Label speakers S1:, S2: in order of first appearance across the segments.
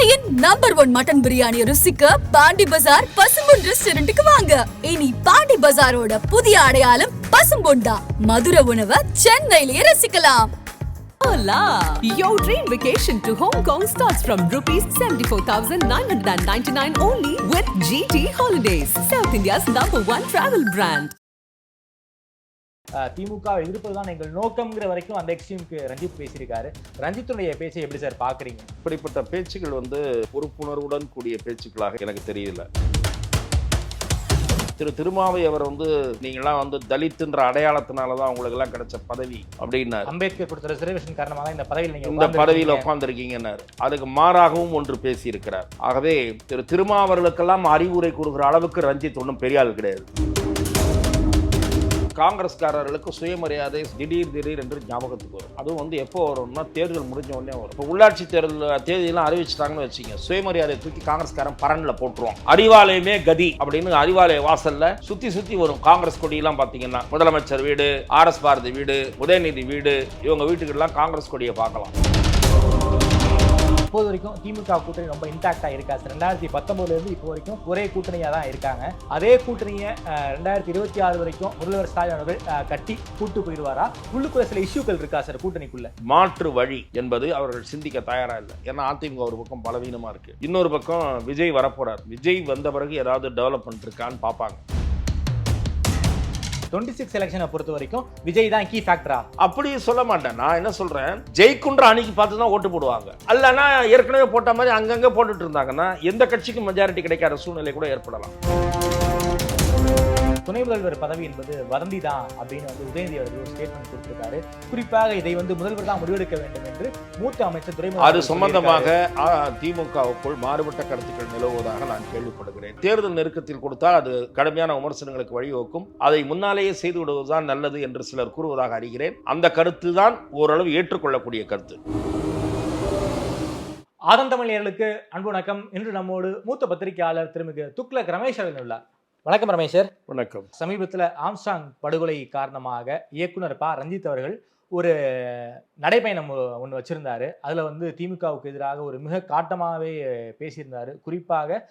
S1: சென்னையின் number one mutton biryani ருசிக்க பாண்டி பஜார் பசும்பொன் ரெஸ்டாரண்ட்டுக்கு வாங்க இனி பாண்டி பஜாரோட புதிய அடையாளம் பசும்பொன் தான் மதுரை உணவை சென்னையிலேயே ரசிக்கலாம்
S2: Hola! Your dream vacation to Hong Kong starts from rupees 74,999 only with GT Holidays, South India's number one travel brand.
S3: அஹ் திமுக எதிர்ப்பது தான் எங்கள் நோக்கம்ங்கிற வரைக்கும் அந்த எக்ஸ்ட்ரீமுக்கு ரஞ்சித் பேசியிருக்காரு. ரஞ்சித்துடைய பேச்சை எப்படி சார் பாக்குறீங்க
S4: இப்படிப்பட்ட பேச்சுகள் வந்து பொறுப்புணர்வுடன் கூடிய பேச்சுக்களாக எனக்கு தெரியல. திரு திருமாவை அவர் வந்து நீங்களாம் வந்து தலித்துன்ற அடையாளத்தினால தான் உங்களுக்கு எல்லாம் கிடைச்ச பதவி அப்படின்னாரு.
S3: அம்பேத்கர் கொடுத்த ரிசர்வேஷன் காரணமாக தான் இந்த பதவியில் நீங்க
S4: இந்த பதவியில்
S3: உட்கார்ந்திருக்கீங்க.
S4: உட்கார்ந்துருக்கீங்கன்னாரு. அதுக்கு மாறாகவும் ஒன்று பேசியிருக்கிறார். ஆகவே திரு திருமாவர்களுக்கெல்லாம் அறிவுரை கூறுகிற அளவுக்கு ரஞ்சித் ஒன்றும் பெரிய ஆள் கிடையாது. காங்கிரஸ்காரர்களுக்கு சுயமரியாதை திடீர் திடீர் என்று ஞாபகத்துக்கு வரும். அதுவும் வந்து எப்போ வரும்னா தேர்தல் முடிஞ்ச உடனே வரும். இப்போ உள்ளாட்சி தேர்தல் தேதியெல்லாம் அறிவிச்சிட்டாங்கன்னு வச்சுங்க சுயமரியாதை தூக்கி காங்கிரஸ்காரன் பரன்ல போட்டுருவோம் அறிவாலயமே கதி அப்படின்னு அறிவாலய வாசல்ல சுத்தி சுத்தி வரும் காங்கிரஸ் கொடியெல்லாம் பாத்தீங்கன்னா முதலமைச்சர் வீடு ஆர் எஸ் பாரதி வீடு உதயநிதி வீடு இவங்க வீட்டுக்கெல்லாம் காங்கிரஸ் கொடியை பார்க்கலாம்.
S3: இப்போது வரைக்கும் திமுக கூட்டணி ரொம்ப இன்டாக்டாக இருக்கா. சார் ரெண்டாயிரத்தி பத்தொன்பதுல இருந்து இப்போ வரைக்கும் ஒரே கூட்டணியாக தான் இருக்காங்க. அதே கூட்டணியை ரெண்டாயிரத்தி இருபத்தி ஆறு வரைக்கும் முதல்வர் ஸ்டாலின் அவர்கள் கட்டி கூட்டு போயிடுவாரா? உள்ளுக்குள்ள சில இஷ்யூக்கள் இருக்கா சார் கூட்டணிக்குள்ள?
S4: மாற்று வழி என்பது அவர்கள் சிந்திக்க தயாரா இல்லை. ஏன்னா அதிமுக ஒரு பக்கம் பலவீனமா இருக்கு. இன்னொரு பக்கம் விஜய் வரப்போறார். விஜய் வந்த பிறகு ஏதாவது டெவலப்மெண்ட் இருக்கான்னு பார்ப்பாங்க.
S3: டுவெண்ட்டி சிக்ஸ் எலெக்ஷனை பொறுத்த வரைக்கும் விஜய் தான் கீ ஃபேக்டரா
S4: அப்படி சொல்ல மாட்டேன். நான் என்ன சொல்றேன்? ஜெயிக்குன்ற அணிக்கு பார்த்து தான் ஓட்டு போடுவாங்க. அல்லனா ஏற்கனவே போட்ட மாதிரி அங்கங்கே போட்டுட்டு இருந்தாங்கன்னா எந்த கட்சிக்கும் மெஜாரிட்டி கிடைக்காத சூழ்நிலை கூட ஏற்படலாம்.
S3: துணை முதல்வர் பதவி என்பது வதந்தி தான் அப்படின்னு வந்து உதயநிதி அவர்கள் ஒரு ஸ்டேட்மெண்ட் கொடுத்திருக்காரு. குறிப்பாக இதை வந்து முதல்வர் தான் முடிவெடுக்க வேண்டும் என்று மூத்த அமைச்சர் துறைமுக
S4: அது சம்பந்தமாக திமுகவுக்குள் மாறுபட்ட கருத்துக்கள் நிலவுவதாக நான் கேள்விப்படுகிறேன். தேர்தல் நெருக்கத்தில் கொடுத்தால் அது கடுமையான விமர்சனங்களுக்கு வழிவகுக்கும். அதை முன்னாலேயே செய்து விடுவதுதான் நல்லது என்று சிலர் கூறுவதாக அறிகிறேன். அந்த கருத்து தான் ஓரளவு ஏற்றுக்கொள்ளக்கூடிய கருத்து.
S3: ஆதம் தமிழர்களுக்கு அன்பு வணக்கம். இன்று நம்மோடு மூத்த பத்திரிகையாளர் திருமிகு துக்ளக் ரமேஷ் அவர்கள் உள்ளார். வணக்கம் ரமேஷர்.
S4: வணக்கம்.
S3: சமீபத்தில் ஆம்ஸ்டாங் படுகொலை காரணமாக இயக்குனர் ப. ரஞ்சித் அவர்கள் ஒரு நடைப்பயணம் ஒன்று வச்சிருந்தாரு. அதில் வந்து திமுகவுக்கு எதிராக ஒரு மிக காட்டமாகவே பேசியிருந்தாரு. குறிப்பாக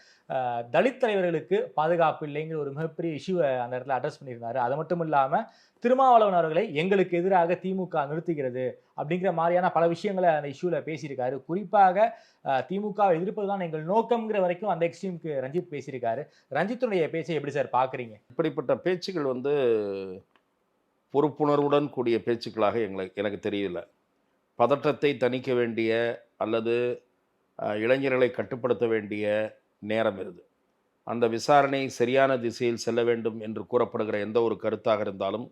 S3: தலித் தலைவர்களுக்கு பாதுகாப்பு இல்லைங்கிற ஒரு மிகப்பெரிய இஷ்யூவை அந்த இடத்துல அட்ரஸ் பண்ணியிருந்தாரு. அது மட்டும் இல்லாமல் திருமாவளவன் அவர்களை எங்களுக்கு எதிராக திமுக நிறுத்துகிறது அப்படிங்கிற மாதிரியான பல விஷயங்களை அந்த இஷ்யூவில் பேசியிருக்காரு. குறிப்பாக திமுகவை திமுக எதிர்ப்பது தான் எங்கள் நோக்கம்ங்கிற வரைக்கும் அந்த எக்ஸ்ட்ரீமுக்கு ரஞ்சித் பேசியிருக்காரு. ரஞ்சித்துடைய பேச்சை எப்படி சார் பார்க்குறீங்க?
S4: இப்படிப்பட்ட பேச்சுகள் வந்து பொறுப்புணர்வுடன் கூடிய பேச்சுக்களாக எங்களுக்கு எனக்கு தெரியல பதற்றத்தை தணிக்க வேண்டிய அல்லது இளைஞர்களை கட்டுப்படுத்த வேண்டிய நேரம் இது அந்த விசாரணை சரியான திசையில் செல்ல வேண்டும் என்று கூறப்படுகிற எந்த ஒரு கருத்தாக இருந்தாலும்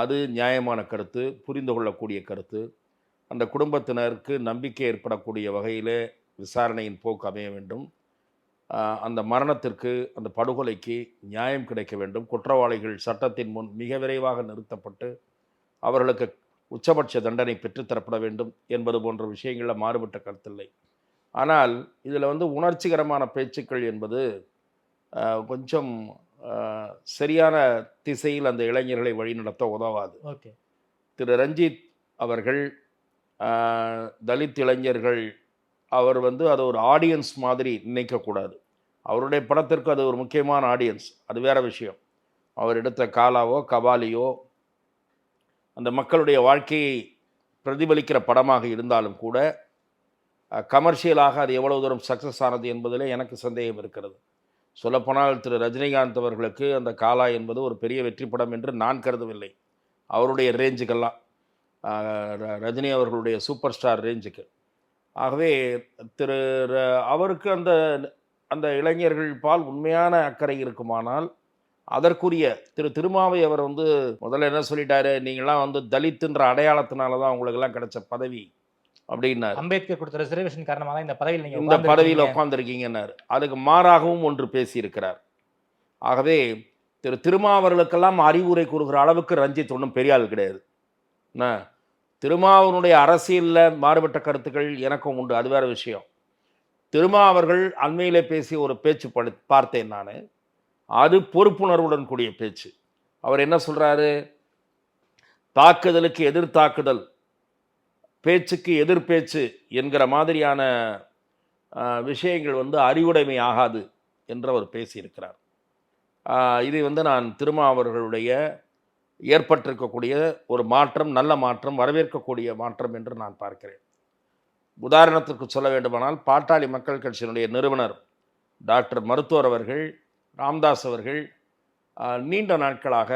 S4: அது நியாயமான கருத்து புரிந்து கொள்ளக்கூடிய கருத்து. அந்த குடும்பத்தினருக்கு நம்பிக்கை ஏற்படக்கூடிய வகையிலே விசாரணையின் போக்கு அமைய வேண்டும். அந்த மரணத்திற்கு அந்த படுகொலைக்கு நியாயம் கிடைக்க வேண்டும். குற்றவாளிகள் சட்டத்தின் முன் மிக விரைவாக நிறுத்தப்பட்டு அவர்களுக்கு உச்சபட்ச தண்டனை பெற்றுத்தரப்பட வேண்டும் என்பது போன்ற விஷயங்களில் மாறுபட்ட கருத்தில்லை. ஆனால் இதில் வந்து உணர்ச்சிகரமான பேச்சுக்கள் என்பது கொஞ்சம் சரியான திசையில் அந்த இளைஞர்களை வழிநடத்த உதவாது.
S3: ஓகே.
S4: திரு ரஞ்சித் அவர்கள் தலித் இளைஞர்கள் அவர் வந்து அதை ஒரு ஆடியன்ஸ் மாதிரி நினைக்கக்கூடாது. அவருடைய படத்திற்கு அது ஒரு முக்கியமான ஆடியன்ஸ். அது வேற விஷயம். அவர் எடுத்த காலாவோ கபாலியோ அந்த மக்களுடைய வாழ்க்கையை பிரதிபலிக்கிற படமாக இருந்தாலும் கூட கமர்ஷியலாக அது எவ்வளவு தூரம் சக்ஸஸ் ஆனது என்பதில் எனக்கு சந்தேகம் இருக்கிறது. சொல்லப்போனால் திரு. ரஜினிகாந்த் அவர்களுக்கு அந்த காலா என்பது ஒரு பெரிய வெற்றி படம் என்று நான் கருதவில்லை. அவருடைய ரேஞ்சுக்கெல்லாம் ர- ரஜினி அவர்களுடைய சூப்பர் ஸ்டார் ரேஞ்சுக்கு. ஆகவே திரு. ர- அவருக்கு அந்த அந்த இளைஞர்கள் பால் உண்மையான அக்கறை இருக்குமானால் அதற்குரிய திரு. திருமாவை அவர் வந்து முதல்ல என்ன சொல்லிட்டாரு? நீங்களாம் வந்து தலித்துன்ற அடையாளத்தினால தான் உங்களுக்கெல்லாம் கிடைச்ச பதவி. அப்படின்னாரு.
S3: அம்பேத்கர் கொடுத்த ரிசர்வேஷன் காரணமாக தான் இந்த பதவியில் நீங்க
S4: இந்த பதவியில்
S3: உட்கார்ந்திருக்கீங்க.
S4: உட்கார்ந்துருக்கீங்கன்னாரு. அதுக்கு மாறாகவும் ஒன்று பேசியிருக்கிறார். ஆகவே திரு திருமாவர்களுக்கெல்லாம் அறிவுரை கூறுகிற அளவுக்கு ரஞ்சித் ஒன்றும் பெரிய ஆள் கிடையாது. என்ன? திருமாவனுடைய அரசியலில் மாறுபட்ட கருத்துக்கள் எனக்கும் உண்டு. அது வேற விஷயம். திருமா அவர்கள் அண்மையிலே பேசிய ஒரு பேச்சு படி பார்த்தேன் நான். அது பொறுப்புணர்வுடன் கூடிய பேச்சு. அவர் என்ன சொல்றாரு? தாக்குதலுக்கு எதிர் தாக்குதல். பேச்சுக்கு எதிர் பேச்சு என்கிற மாதிரியான விஷயங்கள் வந்து அறிவுடைமை ஆகாது என்று அவர் பேசியிருக்கிறார். இதை வந்து நான் திருமாவர்களுடைய ஏற்பட்டிருக்கக்கூடிய ஒரு மாற்றம் நல்ல மாற்றம் வரவேற்கக்கூடிய மாற்றம் என்று நான் பார்க்கிறேன். உதாரணத்திற்கு சொல்ல வேண்டுமானால் பாட்டாளி மக்கள் கட்சியினுடைய நிறுவனர் டாக்டர் மருத்துவர் அவர்கள் ராம்தாஸ் அவர்கள் நீண்ட நாட்களாக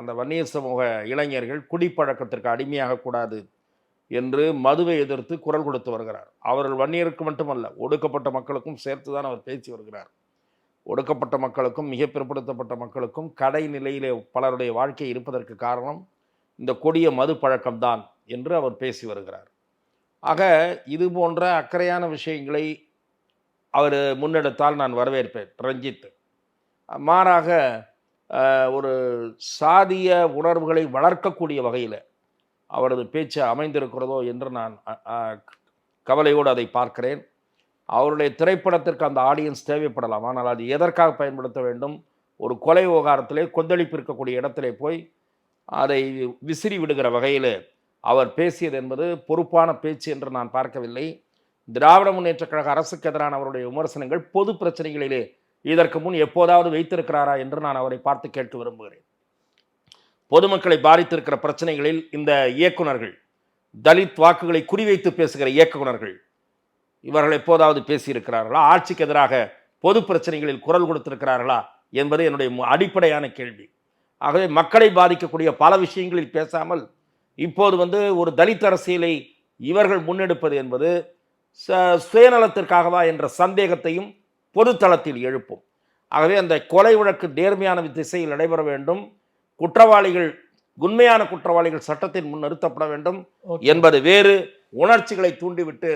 S4: அந்த வன்னிய சமூக இளைஞர்கள் குடிப்பழக்கத்திற்கு அடிமையாகக்கூடாது என்று மதுவை எதிர்த்து குரல் கொடுத்து வருகிறார். அவர்கள் வன்னியருக்கு மட்டுமல்ல ஒடுக்கப்பட்ட மக்களுக்கும் சேர்த்து தான் அவர் பேசி வருகிறார். ஒடுக்கப்பட்ட மக்களுக்கும் மிக பிற்படுத்தப்பட்ட மக்களுக்கும் கடை நிலையிலே பலருடைய வாழ்க்கை இருப்பதற்கு காரணம் இந்த கொடிய மது பழக்கம்தான் என்று அவர் பேசி வருகிறார். ஆக இது போன்ற அக்கறையான விஷயங்களை அவர் முன்னெடுத்தால் நான் வரவேற்பேன். ரஞ்சித் மாறாக ஒரு சாதிய உணர்வுகளை வளர்க்கக்கூடிய வகையில் அவரது பேச்சு அமைந்திருக்கிறதோ என்று நான் கவலையோடு அதை பார்க்கிறேன். அவருடைய திரைப்படத்திற்கு அந்த ஆடியன்ஸ் தேவைப்படலாம். ஆனால் அது எதற்காக பயன்படுத்த வேண்டும்? ஒரு கொலை விவகாரத்திலே கொந்தளிப்பு இருக்கக்கூடிய இடத்திலே போய் அதை விசிறி விடுகிற வகையில் அவர் பேசியது என்பது பொறுப்பான பேச்சு என்று நான் பார்க்கவில்லை. திராவிட முன்னேற்றக் கழக அரசுக்கு எதிரான அவருடைய விமர்சனங்கள் பொது பிரச்சனைகளிலே இதற்கு முன் எப்போதாவது வைத்திருக்கிறாரா என்று நான் அவரை பார்த்து கேட்டு விரும்புகிறேன். பொதுமக்களை பாதித்திருக்கிற பிரச்சனைகளில் இந்த இயக்குனர்கள் தலித் வாக்குகளை குறிவைத்து பேசுகிற இயக்குனர்கள் இவர்கள் எப்போதாவது பேசியிருக்கிறார்களா? ஆட்சிக்கு எதிராக பொது பிரச்சனைகளில் குரல் கொடுத்திருக்கிறார்களா? என்பது என்னுடைய அடிப்படையான கேள்வி. ஆகவே மக்களை பாதிக்கக்கூடிய பல விஷயங்களில் பேசாமல் இப்போது வந்து ஒரு தலித் அரசியலை இவர்கள் முன்னெடுப்பது என்பது ச- சுயநலத்திற்காகவா என்ற சந்தேகத்தையும் பொதுத்தளத்தில் எழுப்பும். ஆகவே அந்த கொலை வழக்கு நேர்மையான திசையில் நடைபெற வேண்டும். குற்றவாளிகள் உண்மையான குற்றவாளிகள் சட்டத்தின் முன் நிறுத்தப்பட வேண்டும். என்பது வேறு. உணர்ச்சிகளை தூண்டிவிட்டு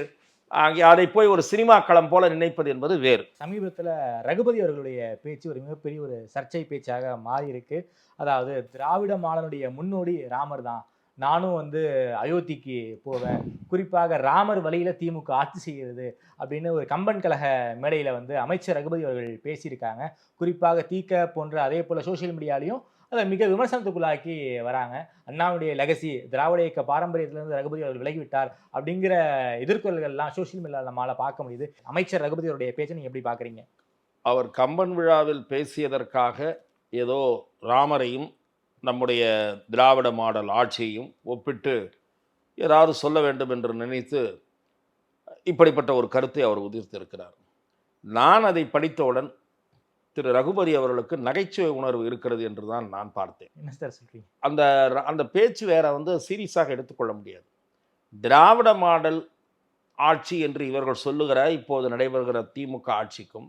S4: அங்கே அதை போய் ஒரு சினிமா களம் போல நினைப்பது என்பது வேறு.
S3: சமீபத்தில் ரகுபதி அவர்களுடைய பேச்சு ஒரு மிகப்பெரிய ஒரு சர்ச்சை பேச்சாக மாறி இருக்கு அதாவது திராவிட மாடலுடைய முன்னோடி ராமர் தான். நானும் வந்து அயோத்திக்கு போவேன். குறிப்பாக ராமர் வழியில திமுக ஆட்சி செய்கிறது அப்படின்னு ஒரு கம்பன் கழக மேடையில வந்து அமைச்சர் ரகுபதி அவர்கள் பேசியிருக்காங்க. குறிப்பாக தீக்க போன்ற அதே போல சோஷியல் மீடியாலையும் அதை மிக விமர்சனத்துக்குள்ளாக்கி வராங்க. அண்ணாவுடைய லெகசி திராவிட இயக்க பாரம்பரியத்திலிருந்து ரகுபதி அவர்கள் விலகிவிட்டார் அப்படிங்கிற எதிர்கொள்கள்லாம் சோஷியல் மீடியாவில் நம்மளால் பார்க்க முடியுது. அமைச்சர் ரகுபதி அவருடைய பேச்சை நீங்கள் எப்படி பார்க்குறீங்க?
S4: அவர் கம்பன் விழாவில் பேசியதற்காக ஏதோ ராமரையும் நம்முடைய திராவிட மாடல் ஆட்சியையும் ஒப்பிட்டு ஏதாவது சொல்ல வேண்டும் என்று நினைத்து இப்படிப்பட்ட ஒரு கருத்தை அவர் உதிர்த்திருக்கிறார். நான் அதை படித்தவுடன் திரு ரகுபதி அவர்களுக்கு நகைச்சுவை உணர்வு இருக்கிறது என்று தான் நான் பார்த்தேன்.
S3: என்ன சார் சொல்றீங்க?
S4: அந்த அந்த பேச்சு வேற வந்து சீரியஸாக எடுத்துக்கொள்ள முடியாது. திராவிட மாடல் ஆட்சி என்று இவர்கள் சொல்லுகிற இப்போது நடைபெறுகிற திமுக ஆட்சிக்கும்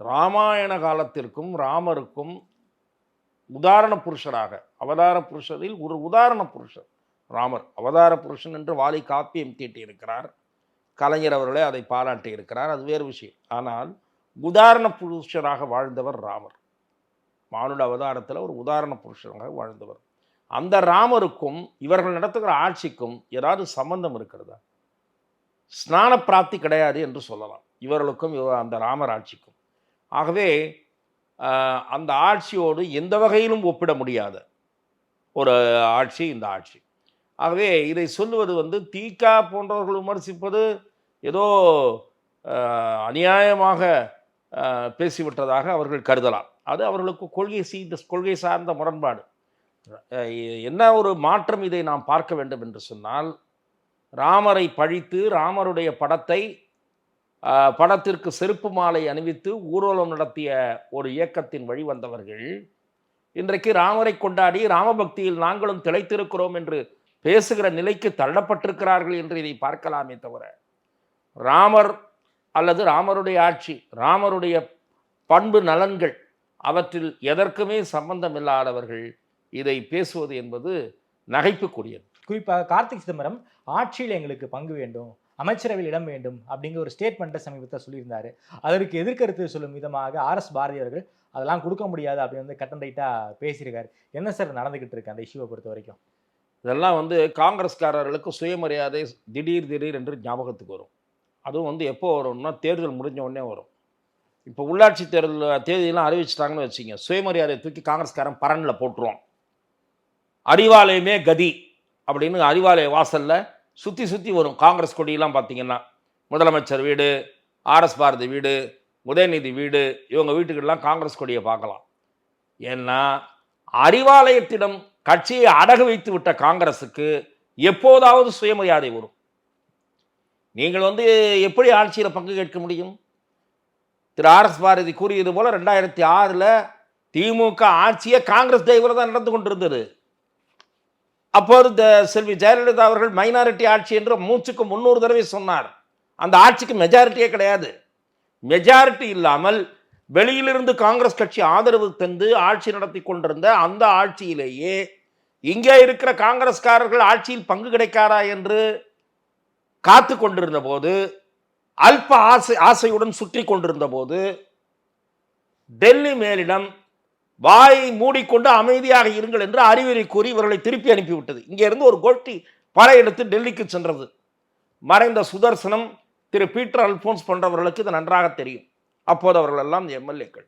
S4: ராமாயண காலத்திற்கும் ராமருக்கும் உதாரண புருஷராக அவதார புருஷரில் ஒரு உதாரண புருஷர் ராமர். அவதார புருஷன் என்று வாலி காப்பியம் தீட்டியிருக்கிறார். கலைஞர் அவர்களே அதை பாராட்டி இருக்கிறார் அது வேறு விஷயம். ஆனால் உதாரண புருஷராக வாழ்ந்தவர் ராமர். மானுட அவதாரத்தில் ஒரு உதாரண புருஷராக வாழ்ந்தவர். அந்த ராமருக்கும் இவர்கள் நடத்துகிற ஆட்சிக்கும் ஏதாவது சம்பந்தம் இருக்கிறதா? ஸ்நான பிராப்தி கிடையாது என்று சொல்லலாம். இவர்களுக்கும் இவ- அந்த ராமர் ஆட்சிக்கும். ஆகவே அந்த ஆட்சியோடு எந்த வகையிலும் ஒப்பிட முடியாத ஒரு ஆட்சி இந்த ஆட்சி. ஆகவே இதை சொல்லுவது வந்து தீகா போன்றவர்கள் விமர்சிப்பது ஏதோ அநியாயமாக பேசிவிட்டதாக அவர்கள் கருதலாம். அது அவர்களுக்கு கொள்கை சீந்த கொள்கை சார்ந்த முரண்பாடு. என்ன ஒரு மாற்றம் இதை நாம் பார்க்க வேண்டும் என்று சொன்னால் ராமரை பழித்து ராமருடைய படத்தை படத்திற்கு செருப்பு மாலை அணிவித்து ஊர்வலம் நடத்திய ஒரு இயக்கத்தின் வழி வந்தவர்கள் இன்றைக்கு ராமரை கொண்டாடி ராமபக்தியில் நாங்களும் திளைத்திருக்கிறோம் என்று பேசுகிற நிலைக்கு தள்ளப்பட்டிருக்கிறார்கள் என்று இதை பார்க்கலாமே தவிர ராமர் அல்லது ராமருடைய ஆட்சி ராமருடைய பண்பு நலன்கள் அவற்றில் எதற்குமே சம்பந்தம் இல்லாதவர்கள் இதை பேசுவது என்பது நகைப்புக்குரியது.
S3: குறிப்பாக கார்த்திக் சிதம்பரம் ஆட்சியில் எங்களுக்கு பங்கு வேண்டும் அமைச்சரவையில் இடம் வேண்டும் அப்படிங்கிற ஒரு ஸ்டேட்மெண்ட்டை சமீபத்தில் சொல்லியிருந்தாரு. அதற்கு எதிர்கருத்து சொல்லும் விதமாக ஆர் எஸ் பாரதி அவர்கள் அதெல்லாம் கொடுக்க முடியாது அப்படின்னு வந்து கட்டன் ரைட்டாக பேசியிருக்காரு. என்ன சார் நடந்துகிட்டு இருக்கு அந்த இஷ்யூவை பொறுத்த வரைக்கும்?
S4: இதெல்லாம் வந்து காங்கிரஸ்காரர்களுக்கு சுயமரியாதை திடீர் திடீர் என்று ஞாபகத்துக்கு வரும். அதுவும் வந்து எப்போ வரும்னா தேர்தல் முடிஞ்ச உடனே வரும். இப்போ உள்ளாட்சி தேர்தல் தேதியெல்லாம் அறிவிச்சிட்டாங்கன்னு வச்சுங்க சுயமரியாதை தூக்கி காங்கிரஸ்காரன் பரனில் போட்டுருவான். அறிவாலயமே கதி அப்படின்னு அறிவாலய வாசலில் சுற்றி சுற்றி வரும் காங்கிரஸ் கொடியெல்லாம் பார்த்தீங்கன்னா. முதலமைச்சர் வீடு ஆர்எஸ் பாரதி வீடு உதயநிதி வீடு இவங்க வீட்டுக்கெல்லாம் காங்கிரஸ் கொடியை பார்க்கலாம். ஏன்னா அறிவாலயத்திடம் கட்சியை அடகு வைத்து விட்ட காங்கிரஸுக்கு எப்போதாவது சுயமரியாதை வரும். நீங்கள் வந்து எப்படி ஆட்சியில் பங்கு கேட்க முடியும்? திரு ஆர் எஸ் பாரதி கூறியது போல ரெண்டாயிரத்தி ஆறில் திமுக ஆட்சியை காங்கிரஸ் தலைவர் தான் நடந்து கொண்டிருந்தது. அப்போது இந்த செல்வி ஜெயலலிதா அவர்கள் மைனாரிட்டி ஆட்சி என்று மூச்சுக்கு முன்னூறு தடவை சொன்னார். அந்த ஆட்சிக்கு மெஜாரிட்டியே கிடையாது. மெஜாரிட்டி இல்லாமல் வெளியிலிருந்து காங்கிரஸ் கட்சி ஆதரவு தந்து ஆட்சி நடத்தி கொண்டிருந்த அந்த ஆட்சியிலேயே இங்கே இருக்கிற காங்கிரஸ்காரர்கள் ஆட்சியில் பங்கு கிடைக்காரா என்று காத்து கொண்டிருந்த போது அல்ப ஆசை ஆசையுடன் சுற்றி கொண்டிருந்த போது டெல்லி மேலிடம் வாயை மூடிக்கொண்டு அமைதியாக இருங்கள் என்று அறிவுரை கூறி இவர்களை திருப்பி அனுப்பிவிட்டது. இங்கேருந்து ஒரு கோட்டி படையெடுத்து டெல்லிக்கு சென்றது. மறைந்த சுதர்சனம் திரு பீட்டர் அல்போன்ஸ் போன்றவர்களுக்கு இது நன்றாக தெரியும். அப்போது அவர்கள் எல்லாம் எம்எல்ஏக்கள்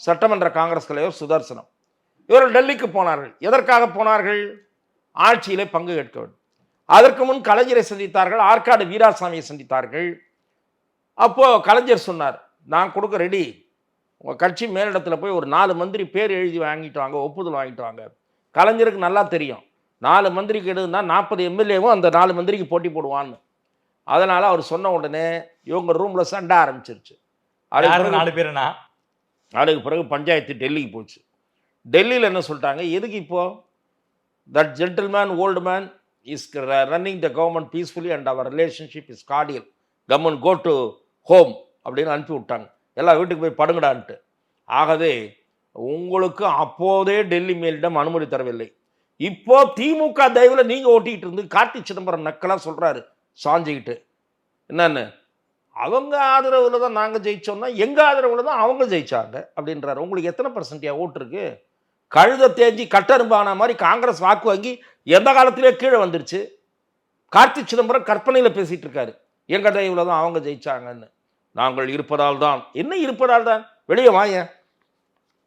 S4: சட்டமன்ற காங்கிரஸ் தலைவர் சுதர்சனம். இவர்கள் டெல்லிக்கு போனார்கள். எதற்காக போனார்கள்? ஆட்சியிலே பங்கு கேட்க வேண்டும். அதற்கு முன் கலைஞரை சந்தித்தார்கள் ஆற்காடு வீராசாமியை சந்தித்தார்கள். அப்போ கலைஞர் சொன்னார் நான் கொடுக்க ரெடி உங்கள் கட்சி மேலிடத்தில் போய் ஒரு நாலு மந்திரி பேர் எழுதி வாங்கிட்டு வாங்க ஒப்புதல் வாங்கிட்டு வாங்க. கலைஞருக்கு நல்லா தெரியும். நாலு மந்திரிக்கு எடுதுன்னா நாற்பது எம்எல்ஏவும் அந்த நாலு மந்திரிக்கு போட்டி போடுவான்னு. அதனால் அவர் சொன்ன உடனே இவங்க ரூமில் சண்டை ஆரம்பிச்சிருச்சு. அதுக்கு
S3: நாலு பேருனா?
S4: அதுக்கு பிறகு பஞ்சாயத்து டெல்லிக்கு போச்சு. டெல்லியில் என்ன சொல்லிட்டாங்க? எதுக்கு இப்போ? That gentleman old man is running the government peacefully and our relationship is cordial government go to home அப்படின்னு அனுப்பி விட்டாங்க. எல்லா வீட்டுக்கு போய் படுங்கடான்ட்டு ஆகவே உங்களுக்கு அப்போதே டெல்லி மேலிடம் அனுமதி தரவில்லை. இப்போ திமுக தயவில் நீங்கள் ஓட்டிக்கிட்டு இருந்து கார்த்தி சிதம்பரம் நக்கலாக சொல்கிறாரு சாஞ்சிக்கிட்டு. என்னன்னு? அவங்க ஆதரவில் தான் நாங்கள் ஜெயித்தோம்னா எங்கள் ஆதரவில் தான் அவங்க ஜெயிச்சாங்க அப்படின்றாரு. உங்களுக்கு எத்தனை பர்சன்டியா ஓட்டு இருக்குது கழுத தேஞ்சி கட்டரும்பான மாதிரி காங்கிரஸ் வாக்கு வாங்கி எந்த காலத்திலே கீழே வந்துருச்சு? கார்த்தி சிதம்பரம் கற்பனையில் பேசிகிட்டு இருக்காரு. எங்கள் தயவில் தான் அவங்க ஜெயிச்சாங்கன்னு. நாங்கள் இருப்பதால் தான். என்ன இருப்பதால் தான்? வெளியே வாங்க.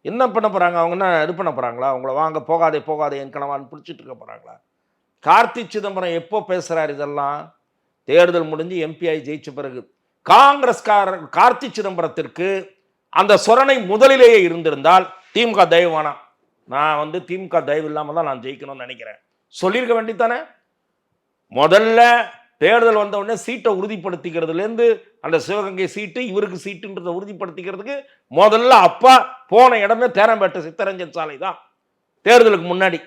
S4: என்ன பண்ண போகிறாங்க அவங்க என்ன இது பண்ண போகிறாங்களா அவங்கள வாங்க போகாதே போகாதே என் கணவான்னு பிடிச்சிட்டு இருக்க போகிறாங்களா கார்த்தி சிதம்பரம் எப்போ பேசுகிறார் இதெல்லாம்? தேர்தல் முடிஞ்சு எம்பிஐ ஜெயிச்ச பிறகு. காங்கிரஸ்காரர் கார்த்தி சிதம்பரத்திற்கு அந்த சொரணை முதலிலேயே இருந்திருந்தால் திமுக தயவு வேணாம் நான் வந்து திமுக தயவு இல்லாமல் தான் நான் ஜெயிக்கணும்னு நினைக்கிறேன். சொல்லியிருக்க வேண்டித்தானே முதல்ல தேர்தல் வந்த உடனே சீட்டை உறுதிப்படுத்திக்கிறதுலேருந்து அந்த சிவகங்கை சீட்டு இவருக்கு சீட்டுன்றதை உறுதிப்படுத்திக்கிறதுக்கு முதல்ல அப்பா போன இடமே தேரம்பேட்டை சித்தரஞ்சன் சாலை தான். தேர்தலுக்கு முன்னாடி.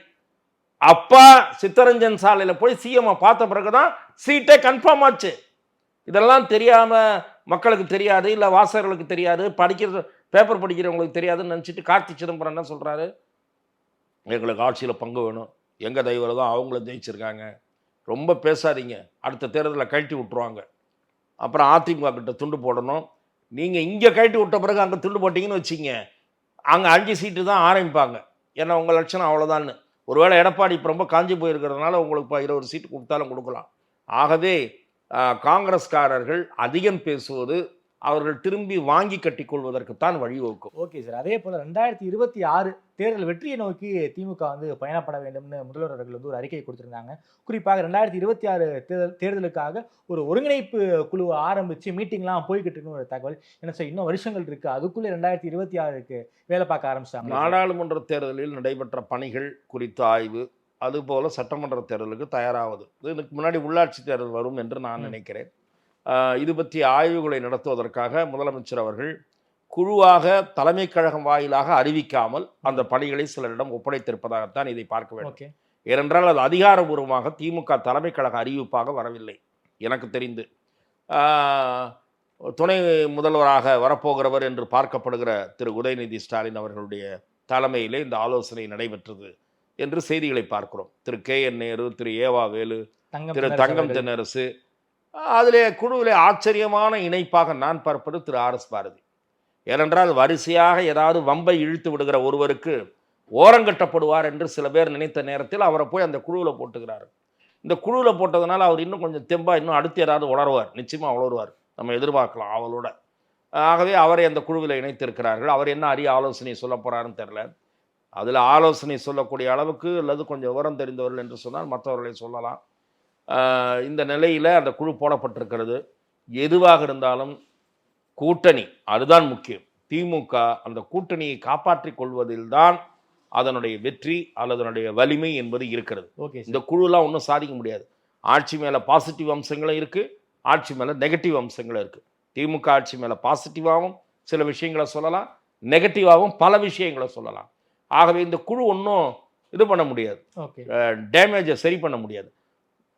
S4: அப்பா சித்தரஞ்சன் சாலையில் போய் சிஎம்ஐ பார்த்த பிறகு தான் சீட்டே கன்ஃபார்ம் ஆச்சு. இதெல்லாம் தெரியாமல் மக்களுக்கு தெரியாது இல்லை வாசகர்களுக்கு தெரியாது படிக்கிறது பேப்பர் படிக்கிறவங்களுக்கு தெரியாதுன்னு நினச்சிட்டு கார்த்தி சிதம்பரம் என்ன சொல்கிறாரு எங்களுக்கு ஆட்சியில் பங்கு வேணும். எங்கள் தயவில் தான் அவங்கள ஜெயிச்சிருக்காங்க. ரொம்ப பேசாதீங்க. அடுத்த தேர்தலில் கழட்டி விட்டுருவாங்க. அப்புறம் அதிமுக கிட்ட துண்டு போடணும். நீங்கள் இங்கே கழட்டி விட்ட பிறகு அங்கே துண்டு போட்டிங்கன்னு வச்சிங்க அங்கே அஞ்சு சீட்டு தான் ஆரம்பிப்பாங்க. ஏன்னா உங்கள் லட்சணம் அவ்வளோதான்னு ஒருவேளை எடப்பாடி இப்போ ரொம்ப காஞ்சி போயிருக்கிறதுனால உங்களுக்கு இப்போ இருபது சீட்டு கொடுத்தாலும் கொடுக்கலாம். ஆகவே காங்கிரஸ்காரர்கள் அதிகம் பேசுவது அவர்கள் திரும்பி வாங்கி கட்டிக்கொள்வதற்குத்தான் வழிவகுக்கும்.
S3: Okay sir. அதே போல ரெண்டாயிரத்தி இருபத்தி ஆறு தேர்தல் வெற்றியை நோக்கி திமுக வந்து பயணப்பட வேண்டும்னு முதல்வர் அவர்கள் வந்து ஒரு அறிக்கை கொடுத்திருந்தாங்க. குறிப்பாக ரெண்டாயிரத்தி இருபத்தி ஆறு தேர்தல் தேர்தலுக்காக ஒரு ஒருங்கிணைப்பு குழுவை ஆரம்பிச்சு மீட்டிங்லாம் போய்கிட்டு இருக்குன்னு ஒரு தகவல். என்ன சார் இன்னும் வருஷங்கள் இருக்கு. அதுக்குள்ள ரெண்டாயிரத்தி இருபத்தி ஆறுக்கு வேலை பார்க்க ஆரம்பிச்சிட்டாங்க
S4: நாடாளுமன்ற தேர்தலில் நடைபெற்ற பணிகள் குறித்த ஆய்வு அதுபோல சட்டமன்ற தேர்தலுக்கு தயாராவது. இதுக்கு முன்னாடி உள்ளாட்சி தேர்தல் வரும் என்று நான். நினைக்கிறேன். இது பற்றிய ஆய்வுகளை நடத்துவதற்காக முதலமைச்சர் அவர்கள் குழுவாக தலைமை கழகம் வாயிலாக அறிவிக்காமல் அந்த பணிகளை சிலரிடம் ஒப்படைத்திருப்பதாகத்தான் இதை பார்க்க வேண்டும். ஏனென்றால் அது அதிகாரபூர்வமாக திமுக தலைமை கழக அறிவிப்பாக வரவில்லை. எனக்கு தெரிந்து. ஆஹ், துணை முதல்வராக வரப்போகிறவர் என்று பார்க்கப்படுகிற திரு. உதயநிதி ஸ்டாலின் அவர்களுடைய தலைமையிலே இந்த ஆலோசனை நடைபெற்றது என்று செய்திகளை பார்க்கிறோம். திரு. கே. என். நேரு திரு. ஏவா வேலு திரு. தங்கம். தென்னரசு அதிலே குழுவிலே ஆச்சரியமான இணைப்பாக நான் பார்ப்பது திரு ஆர் எஸ் பாரதி. ஏனென்றால் வரிசையாக ஏதாவது வம்பை இழுத்து விடுகிற ஒருவருக்கு ஓரங்கட்டப்படுவார் என்று சில பேர் நினைத்த நேரத்தில் அவரை போய் அந்த குழுவில் போட்டுக்கிறார். இந்த குழுவில் போட்டதுனால அவர் இன்னும் கொஞ்சம் தெம்பாக இன்னும் அடுத்து ஏதாவது உணர்வார். நிச்சயமாக உணர்வார். நம்ம எதிர்பார்க்கலாம் அவளோட ஆகவே அவரை அந்த குழுவில் இணைத்திருக்கிறார்கள். அவர் என்ன அரிய ஆலோசனை சொல்ல போகிறாருன்னு தெரில அதில் ஆலோசனை சொல்லக்கூடிய அளவுக்கு அல்லது கொஞ்சம் விவரம் தெரிந்தவர்கள் என்று சொன்னால் மற்றவர்களை சொல்லலாம். இந்த நிலையில் அந்த குழு போடப்பட்டிருக்கிறது. எதுவாக இருந்தாலும் கூட்டணி அதுதான் முக்கியம். திமுக அந்த கூட்டணியை காப்பாற்றிக் கொள்வதில்தான் அதனுடைய வெற்றி அல்லது அதனுடைய வலிமை என்பது இருக்கிறது.
S3: ஓகே
S4: இந்த குழுலாம் ஒன்றும் சாதிக்க முடியாது. ஆட்சி மேலே பாசிட்டிவ் அம்சங்களும் இருக்குது ஆட்சி மேலே நெகட்டிவ் அம்சங்களும் இருக்குது திமுக ஆட்சி மேலே பாசிட்டிவாகவும் சில விஷயங்களை சொல்லலாம் நெகட்டிவாகவும் பல விஷயங்களை சொல்லலாம். ஆகவே இந்த குழு ஒன்றும் இது பண்ண முடியாது.
S3: ஓகே.
S4: டேமேஜை சரி பண்ண முடியாது.